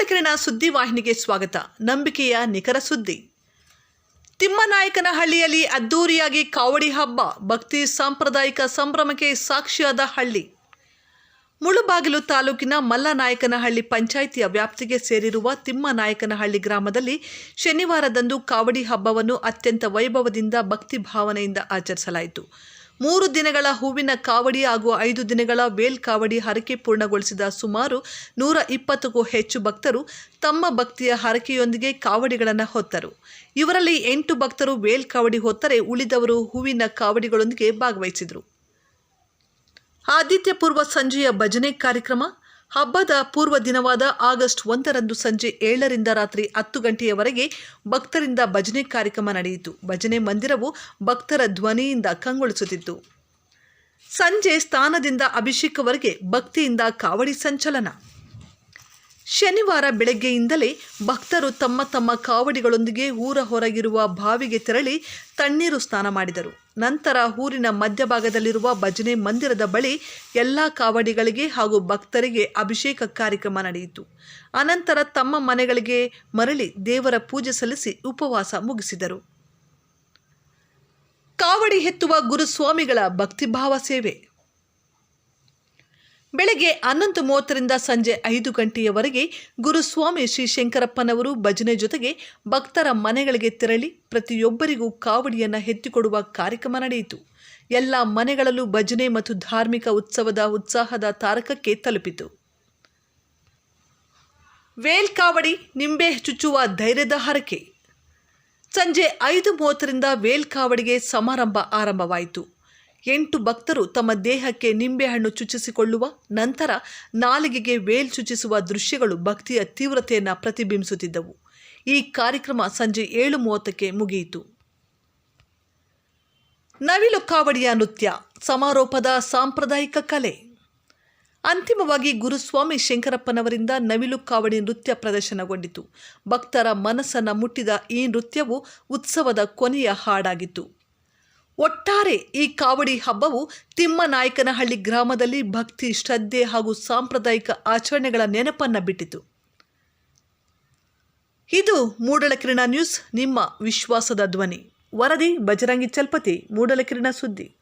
ಮೂಡಲಕಿರಣ ಸುದ್ದಿವಾಹಿನಿಗೆ ಸ್ವಾಗತ. ನಂಬಿಕೆಯ ನಿಖರ ಸುದ್ದಿ. ತಿಮ್ಮನಾಯಕನಹಳ್ಳಿಯಲ್ಲಿ ಅದ್ದೂರಿಯಾಗಿ ಕಾವಡಿ ಹಬ್ಬ, ಭಕ್ತಿ ಸಾಂಪ್ರದಾಯಿಕ ಸಂಭ್ರಮಕ್ಕೆ ಸಾಕ್ಷಿಯಾದ ಹಳ್ಳಿ. ಮುಳುಬಾಗಿಲು ತಾಲೂಕಿನ ಮಲ್ಲನಾಯಕನಹಳ್ಳಿ ಪಂಚಾಯಿತಿಯ ವ್ಯಾಪ್ತಿಗೆ ಸೇರಿರುವ ತಿಮ್ಮನಾಯಕನಹಳ್ಳಿ ಗ್ರಾಮದಲ್ಲಿ ಶನಿವಾರದಂದು ಕಾವಡಿ ಹಬ್ಬವನ್ನು ಅತ್ಯಂತ ವೈಭವದಿಂದ ಭಕ್ತಿ ಭಾವನೆಯಿಂದ ಆಚರಿಸಲಾಯಿತು. ಮೂರು ದಿನಗಳ ಹೂವಿನ ಕಾವಡಿ ಹಾಗೂ ಐದು ದಿನಗಳ ವೇಲ್ ಕಾವಡಿ ಹರಕೆ ಪೂರ್ಣಗೊಳಿಸಿದ ಸುಮಾರು ನೂರ ಇಪ್ಪತ್ತಕ್ಕೂ ಹೆಚ್ಚು ಭಕ್ತರು ತಮ್ಮ ಭಕ್ತಿಯ ಹರಕೆಯೊಂದಿಗೆ ಕಾವಡಿಗಳನ್ನು ಹೊತ್ತರು. ಇವರಲ್ಲಿ ಎಂಟು ಭಕ್ತರು ವೇಲ್ ಕಾವಡಿ ಹೊತ್ತರೆ ಉಳಿದವರು ಹೂವಿನ ಕಾವಡಿಗಳೊಂದಿಗೆ ಭಾಗವಹಿಸಿದರು. ಆದಿತ್ಯ ಪೂರ್ವ ಸಂಜೆಯ ಭಜನೆ ಕಾರ್ಯಕ್ರಮ ಹಬ್ಬದ ಪೂರ್ವ ದಿನವಾದ ಆಗಸ್ಟ್ ಒಂದರಂದು ಸಂಜೆ ಏಳರಿಂದ ರಾತ್ರಿ ಹತ್ತು ಗಂಟೆಯವರೆಗೆ ಭಕ್ತರಿಂದ ಭಜನೆ ಕಾರ್ಯಕ್ರಮ ನಡೆಯಿತು. ಭಜನೆ ಮಂದಿರವು ಭಕ್ತರ ಧ್ವನಿಯಿಂದ ಕಂಗೊಳಿಸುತ್ತಿತ್ತು. ಸಂಜೆ ಸ್ಥಾನದಿಂದ ಅಭಿಷೇಕವರೆಗೆ ಭಕ್ತಿಯಿಂದ ಕಾವಡಿ ಸಂಚಲನ. ಶನಿವಾರ ಬೆಳಗ್ಗೆಯಿಂದಲೇ ಭಕ್ತರು ತಮ್ಮ ತಮ್ಮ ಕಾವಡಿಗಳೊಂದಿಗೆ ಊರ ಹೊರಗಿರುವ ಬಾವಿಗೆ ತೆರಳಿ ತಣ್ಣೀರು ಸ್ನಾನ ಮಾಡಿದರು. ನಂತರ ಊರಿನ ಮಧ್ಯಭಾಗದಲ್ಲಿರುವ ಭಜನೆ ಮಂದಿರದ ಬಳಿ ಎಲ್ಲ ಕಾವಡಿಗಳಿಗೆ ಹಾಗೂ ಭಕ್ತರಿಗೆ ಅಭಿಷೇಕ ಕಾರ್ಯಕ್ರಮ ನಡೆಯಿತು. ಅನಂತರ ತಮ್ಮ ಮನೆಗಳಿಗೆ ಮರಳಿ ದೇವರ ಪೂಜೆ ಸಲ್ಲಿಸಿ ಉಪವಾಸ ಮುಗಿಸಿದರು. ಕಾವಡಿ ಎತ್ತುವ ಗುರುಸ್ವಾಮಿಗಳ ಭಕ್ತಿಭಾವ ಸೇವೆ. ಬೆಳಗ್ಗೆ ಹನ್ನೊಂದು ಮೂವತ್ತರಿಂದ ಸಂಜೆ ಐದು ಗಂಟೆಯವರೆಗೆ ಗುರುಸ್ವಾಮಿ ಶ್ರೀ ಶಂಕರಪ್ಪನವರು ಭಜನೆ ಜೊತೆಗೆ ಭಕ್ತರ ಮನೆಗಳಿಗೆ ತೆರಳಿ ಪ್ರತಿಯೊಬ್ಬರಿಗೂ ಕಾವಡಿಯನ್ನು ಎತ್ತಿಕೊಡುವ ಕಾರ್ಯಕ್ರಮ ನಡೆಯಿತು. ಎಲ್ಲ ಮನೆಗಳಲ್ಲೂ ಭಜನೆ ಮತ್ತು ಧಾರ್ಮಿಕ ಉತ್ಸವದ ಉತ್ಸಾಹದ ತಾರಕಕ್ಕೆ ತಲುಪಿತು. ವೇಲ್ ಕಾವಡಿ, ನಿಂಬೆ ಚುಚ್ಚುವ ಧೈರ್ಯದ ಹರಕೆ. ಸಂಜೆ ಐದು ಮೂವತ್ತರಿಂದ ವೇಲ್ ಕಾವಡಿಗೆ ಸಮಾರಂಭ ಆರಂಭವಾಯಿತು. ಎಂಟು ಭಕ್ತರು ತಮ್ಮ ದೇಹಕ್ಕೆ ನಿಂಬೆಹಣ್ಣು ಚುಚ್ಚಿಸಿಕೊಳ್ಳುವ ನಂತರ ನಾಲಿಗೆಗೆ ವೇಲ್ ಚುಚ್ಚಿಸುವ ದೃಶ್ಯಗಳು ಭಕ್ತಿಯ ತೀವ್ರತೆಯನ್ನು ಪ್ರತಿಬಿಂಬಿಸುತ್ತಿದ್ದವು. ಈ ಕಾರ್ಯಕ್ರಮ ಸಂಜೆ ಏಳು ಮೂವತ್ತಕ್ಕೆ ಮುಗಿಯಿತು. ನವಿಲು ಕಾವಡಿಯ ನೃತ್ಯ, ಸಮಾರೋಪದ ಸಾಂಪ್ರದಾಯಿಕ ಕಲೆ. ಅಂತಿಮವಾಗಿ ಗುರುಸ್ವಾಮಿ ಶಂಕರಪ್ಪನವರಿಂದ ನವಿಲು ಕಾವಡಿ ನೃತ್ಯ ಪ್ರದರ್ಶನಗೊಂಡಿತು. ಭಕ್ತರ ಮನಸ್ಸನ್ನು ಮುಟ್ಟಿದ ಈ ನೃತ್ಯವು ಉತ್ಸವದ ಕೊನೆಯ ಹಾಡಾಗಿತ್ತು. ಒಟ್ಟಾರೆ ಈ ಕಾವಡಿ ಹಬ್ಬವು ತಿಮ್ಮನಾಯಕನಹಳ್ಳಿ ಗ್ರಾಮದಲ್ಲಿ ಭಕ್ತಿ, ಶ್ರದ್ಧೆ ಹಾಗೂ ಸಾಂಪ್ರದಾಯಿಕ ಆಚರಣೆಗಳ ನೆನಪನ್ನು ಬಿಟ್ಟಿತು. ಇದು ಮೂಡಲಕಿರಣ ನ್ಯೂಸ್, ನಿಮ್ಮ ವಿಶ್ವಾಸದ ಧ್ವನಿ. ವರದಿ, ಬಜರಂಗಿ ಚಲ್ಪತಿ, ಮೂಡಲಕಿರಣ ಸುದ್ದಿ.